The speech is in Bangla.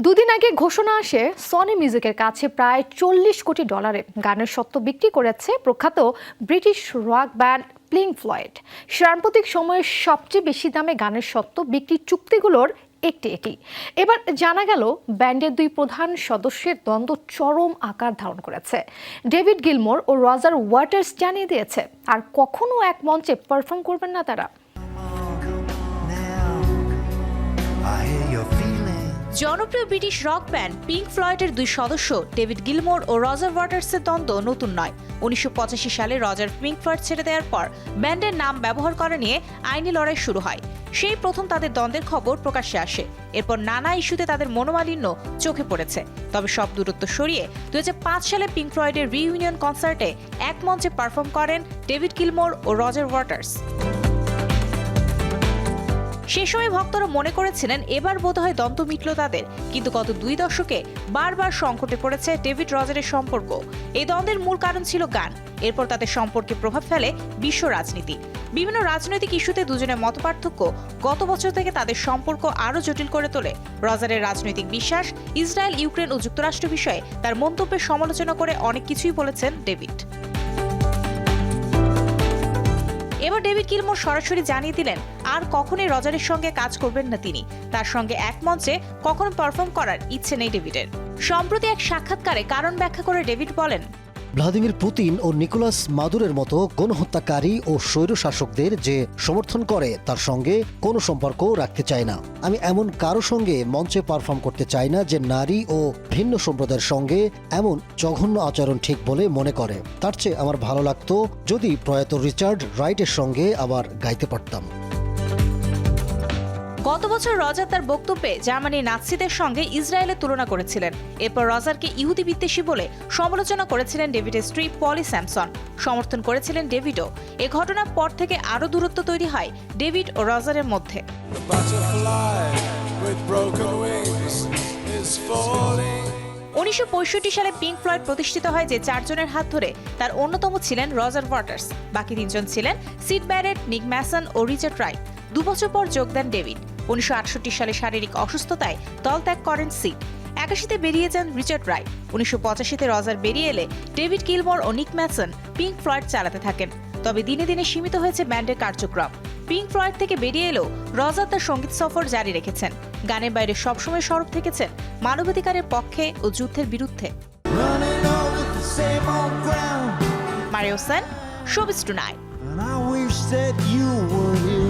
দুদিন আগে ঘোষণা আসে সনি মিউজিকের কাছে প্রায় চল্লিশ কোটি ডলারে গানের সত্ত্ব বিক্রি করেছে প্রখ্যাত ব্রিটিশ রক ব্যান্ড প্লিং ফ্লয়েড সাম্প্রতিক সময়ে সবচেয়ে বেশি দামে গানের সত্ত্ব বিক্রির চুক্তিগুলোর একটি এটি। এবার জানা গেল, ব্যান্ডের দুই প্রধান সদস্যের দ্বন্দ্ব চরম আকার ধারণ করেছে। ডেভিড গিলমোর ও রজার ওয়াটার্স জানিয়ে দিয়েছে, আর কখনো এক মঞ্চে পারফর্ম করবেন না তারা। জনপ্রিয় ব্রিটিশ রক ব্যান্ড পিঙ্ক ফ্লয়েডের দুই সদস্য, ডেভিড গিলমোর ও রজার ওয়াটার্সের দ্বন্দ্ব নতুন নয়। উনিশশো সালে রজার পিঙ্ক ফ্লয়েড ছেড়ে দেওয়ার পর ব্যান্ডের নাম ব্যবহার করা নিয়ে আইনি লড়াই শুরু হয়। সেই প্রথম তাদের দ্বন্দ্বের খবর প্রকাশ্যে আসে। এরপর নানা ইস্যুতে তাদের মনোমালিন্য চোখে পড়েছে। তবে সব দূরত্ব সরিয়ে দুই হাজার পাঁচ সালে পিঙ্ক ফ্লয়েডের রিইউনিয়ন কনসার্টে এক মঞ্চে পারফর্ম করেন ডেভিড গিলমোর ও রজার ওয়াটার্স। সে সময় ভক্তরা মনে করেছিলেন, এবার বোধহয় দন্ত মিটল তাদের। কিন্তু গত দুই দশকে বারবার সংকটে পড়েছে ডেভিড রজারের সম্পর্ক। এই দ্বন্দ্বের মূল কারণ ছিল গান। এরপর তাদের সম্পর্কে প্রভাব ফেলে বিশ্ব রাজনীতি। বিভিন্ন রাজনৈতিক ইস্যুতে দুজনের মতপার্থক্য গত বছর থেকে তাদের সম্পর্ক আরও জটিল করে তোলে। রজারের রাজনৈতিক বিশ্বাস ইসরায়েল ইউক্রেন ও যুক্তরাষ্ট্র বিষয়ে তার মন্তব্যের সমালোচনা করে অনেক কিছুই বলেছেন ডেভিড। এবার ডেভিড কিলমোর সরাসরি জানিয়ে দিলেন, আর কখনোই রজারের সঙ্গে কাজ করবেন না তিনি। তার সঙ্গে এক মঞ্চে কখনো পারফর্ম করার ইচ্ছে নেই ডেভিডের। সম্প্রতি এক সাক্ষাৎকারে কারণ ব্যাখ্যা করে ডেভিড বলেন ভ্লাদিমির পুতিন ও নিকোলাস মাদুরের মতো গণহত্যাকারী ও স্বৈরশাসকদের যে সমর্থন করে, তার সঙ্গে কোনো সম্পর্ক রাখতে চায় না। আমি এমন কারও সঙ্গে মঞ্চে পারফর্ম করতে চাই না যে নারী ও ভিন্ন সম্প্রদায়ের সঙ্গে এমন জঘন্য আচরণ ঠিক বলে মনে করে। তার চেয়ে আমার ভালো লাগতো যদি প্রয়াত রিচার্ড রাইটের সঙ্গে আবার গাইতে পারতাম। গত বছর রজার তার বক্তব্যে জার্মানির নাৎসিদের সঙ্গে ইসরায়েলের তুলনা করেছিলেন। এরপর রজারকে ইহুদি বিদ্বেষী বলে সমালোচনা করেছিলেন ডেভিডের স্ত্রী পলি স্যামসন। সমর্থন করেছিলেন ডেভিডও। এ ঘটনার পর থেকে আরও দূরত্ব তৈরি হয় ডেভিড ও রজারের মধ্যে. উনিশশো সালে পিঙ্ক ফ্লয়েড প্রতিষ্ঠিত হয় যে চারজনের হাত ধরে। তার অন্যতম ছিলেন রজার ওয়াটার্স। বাকি তিনজন ছিলেন সিড ব্যারেট নিক ম্যাসন ও রিচার্ড রাইট। দুবছর পর যোগ দেন ডেভিড। উনিশশো আটষট্টি সালে শারীরিক অসুস্থতায় দল ত্যাগ করেন সিড। একাশিতে বেরিয়ে যান রিচার্ড রায়। উনিশশো পঁচাশিতে রজার বেরিয়ে এলে ডেভিড কিলমোর ও নিক ম্যাসন পিঙ্ক ফ্লয়েড চালাতে থাকেন। তবে দিনে দিনে সীমিত হয়েছে ব্যান্ডের কার্যক্রম। পিঙ্ক ফ্লয়েড থেকে বেরিয়ে এলেও রজার তার সংগীত সফর জারি রেখেছেন। গানের বাইরে সবসময় সরব থেকেছেন মানবাধিকারের পক্ষে ও যুদ্ধের বিরুদ্ধে. মারিও সেন শোবিস টুনাইট And